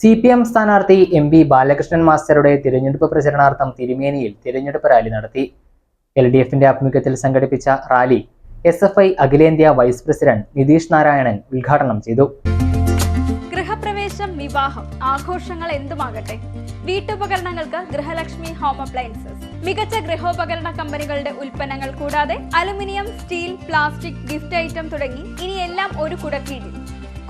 C P M സ്ഥാനാർത്ഥി M P Balakrishnan മാസ്റ്ററുടെ തിരഞ്ഞെടുപ്പ് പ്രചരണാർത്ഥം തിരുമേനിയിൽ തിരഞ്ഞെടുപ്പ് റാലി നടത്തി. എൽ ഡി എഫിന്റെ ആഭിമുഖ്യത്തിൽ സംഘടിപ്പിച്ച റാലി എസ് എഫ് ഐ അഖിലേന്ത്യാ വൈസ് പ്രസിഡന്റ് നിതീഷ് നാരായണൻ ഉദ്ഘാടനം ചെയ്തു. ഗൃഹപ്രവേശം വിവാഹം ആഘോഷങ്ങൾ എന്തുമാകട്ടെ? വീട്ടുപകരണങ്ങൾക്ക് ഗൃഹലക്ഷ്മി ഹോം അപ്ലയൻസസ്. മികച്ച ഗൃഹോപകരണ കമ്പനികളുടെ ഉൽപ്പന്നങ്ങൾ കൂടാതെ aluminium steel plastic gift item തുടങ്ങി ഇനിയെല്ലാം ഒരു കുടക്കീഴിൽ.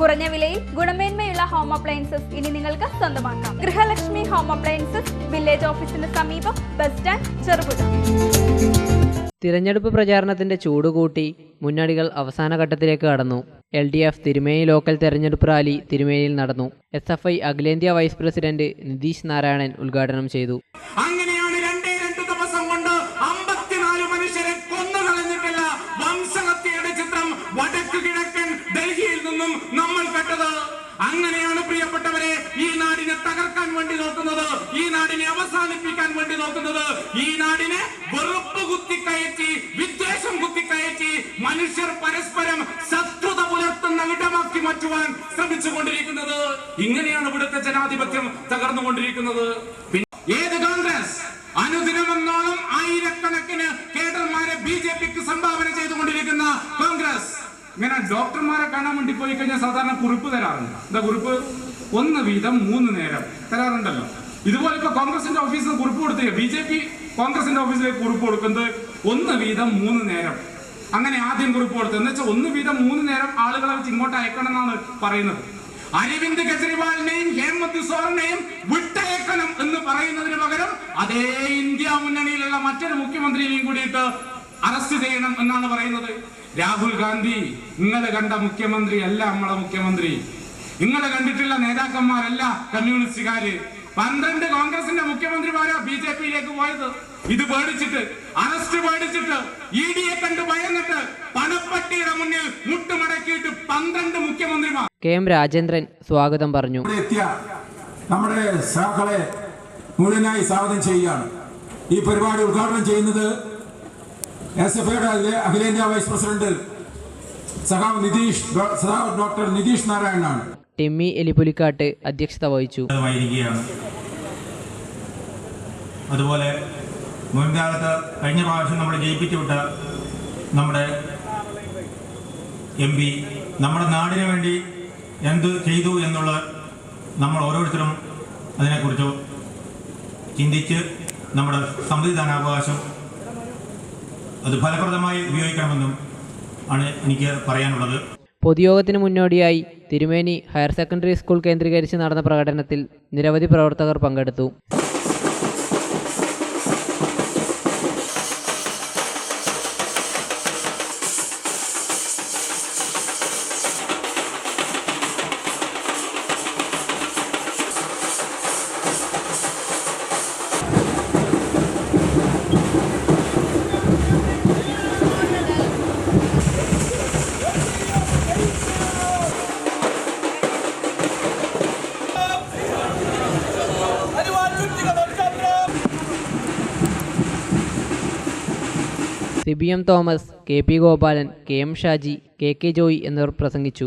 കുറഞ്ഞ വിലയിൽ ഗുണമേന്മയുള്ള ഹോം അപ്ലയൻസസ് ഇനി നിങ്ങൾക്ക് സ്വന്തമാക്കാം. ഗൃഹലക്ഷ്മി ഹോം അപ്ലയൻസസ് വില്ലേജ് ഓഫീസിന് സമീപം ബസ് സ്റ്റാൻഡ് ചെറുപുഴ. തിരഞ്ഞെടുപ്പ് പ്രചാരണത്തിന്റെ ചൂടുകൂട്ടി മുന്നണികൾ അവസാന ഘട്ടത്തിലേക്ക് കടന്നു. L D F Thirumeni local തെരഞ്ഞെടുപ്പ് റാലി തിരുമേനിയിൽ നടന്നു. എസ് എഫ് ഐ അഖിലേന്ത്യാ വൈസ് പ്രസിഡന്റ് നിതീഷ് നാരായണൻ ഉദ്ഘാടനം ചെയ്തു. അങ്ങനെയാണ് അങ്ങനെയാണ് പ്രിയപ്പെട്ടവരെ ഈ നാടിനെ തകർക്കാൻ വേണ്ടി നോക്കുന്നത്. ഈ നാടിനെ അവസാനിപ്പിക്കാൻ വേണ്ടി നോക്കുന്നത്. ഈ നാടിനെ വെറുപ്പ് കുത്തിക്കയറ്റി വിദ്വേഷം കുത്തിക്കയറ്റി മനുഷ്യർ പരസ്പരം ശത്രുത പുലർത്തുന്ന ഇടമാക്കി മാറ്റുവാൻ ശ്രമിച്ചുകൊണ്ടിരിക്കുന്നത്. ഇങ്ങനെയാണ് ഇവിടുത്തെ ജനാധിപത്യം തകർന്നുകൊണ്ടിരിക്കുന്നത്. കാണാൻ വേണ്ടി പോയി കഴിഞ്ഞാൽ സാധാരണ കുറിപ്പ് തരാറുണ്ട്. എന്താ കുറിപ്പ്? ഒന്ന് വീതം മൂന്ന് നേരം തരാറുണ്ടല്ലോ. ഇതുപോലെ ഇപ്പൊ കോൺഗ്രസിന്റെ ഓഫീസിൽ കുറിപ്പ് കൊടുത്തില്ല? ബി ജെ പി കോൺഗ്രസിന്റെ ഓഫീസിലേക്ക് കുറിപ്പ് കൊടുക്കുന്നത് ഒന്ന് വീതം മൂന്ന് നേരം. അങ്ങനെ ആദ്യം കുറിപ്പ് കൊടുത്തത്. എന്ന് വെച്ചാൽ ഒന്ന് വീതം മൂന്ന് നേരം ആളുകളെ വെച്ച് ഇങ്ങോട്ട് അയക്കണം എന്നാണ് പറയുന്നത്. അരവിന്ദ് കെജ്രിവാളിനെയും ഹേമന്ത് സോറിനെയും വിട്ടയക്കണം എന്ന് പറയുന്നതിന് പകരം അതേ ഇന്ത്യ മുന്നണിയിലുള്ള മറ്റൊരു മുഖ്യമന്ത്രിയെയും കൂടിയിട്ട് അറസ്റ്റ് ചെയ്യണം എന്നാണ് പറയുന്നത്. രാഹുൽ ഗാന്ധി നിങ്ങൾ കണ്ട മുഖ്യമന്ത്രി അല്ല നമ്മളെ മുഖ്യമന്ത്രി. നിങ്ങൾ കണ്ടിട്ടുള്ള നേതാക്കന്മാരല്ല കമ്മ്യൂണിസ്റ്റുകാര്. പന്ത്രണ്ട് കോൺഗ്രസിന്റെ മുഖ്യമന്ത്രിമാരാ ബി ജെ പിയിലേക്ക് പോയത്. ഇത് പേടിച്ചിട്ട് അറസ്റ്റ് പേടിച്ചിട്ട് ഇ ഡിയെ കണ്ട് ഭയന്നിട്ട് പണപ്പട്ടിയുടെ മുന്നിൽ മുട്ടുമടക്കിയിട്ട് പന്ത്രണ്ട് മുഖ്യമന്ത്രിമാർ. കെ എം രാജേന്ദ്രൻ സ്വാഗതം പറഞ്ഞു. എത്തിയ നമ്മുടെ സഹകളെ മുഴുവനായി സ്വാഗതം ചെയ്യുകയാണ്. ഈ പരിപാടി ഉദ്ഘാടനം ചെയ്യുന്നത് എസ് എഫ് ഐയുടെ അഖിലേന്ത്യാ വൈസ് പ്രസിഡന്റ് സഖാവ് നിതീഷ് സഖാവ് ഡോക്ടർ നിതീഷ് നാരായണനാണ് ടെമ്മി എലിപ്പുലിക്കാട്ട് അധ്യക്ഷത വഹിച്ചു. അതുപോലെ മുൻകാലത്ത് കഴിഞ്ഞ പ്രാവശ്യം നമ്മൾ ജയിപ്പിച്ചു വിട്ട നമ്മുടെ എം പി നമ്മുടെ നാടിനു വേണ്ടി എന്ത് ചെയ്തു എന്നുള്ള നമ്മൾ ഓരോരുത്തരും അതിനെക്കുറിച്ച് ചിന്തിച്ച് നമ്മുടെ സമ്മതിദാനാവകാശം അത് ഫലപ്രദമായി ഉപയോഗിക്കണമെന്നും ആണ് എനിക്ക് പറയാനുള്ളത്. പൊതുയോഗത്തിന് മുന്നോടിയായി തിരുമേനി ഹയർ സെക്കൻഡറി സ്കൂൾ കേന്ദ്രീകരിച്ച് നടന്ന പ്രകടനത്തിൽ നിരവധി പ്രവർത്തകർ പങ്കെടുത്തു. Siby M Thomas K P Gopalan K M Shaji K K Joy എന്നിവർ പ്രസംഗിച്ചു.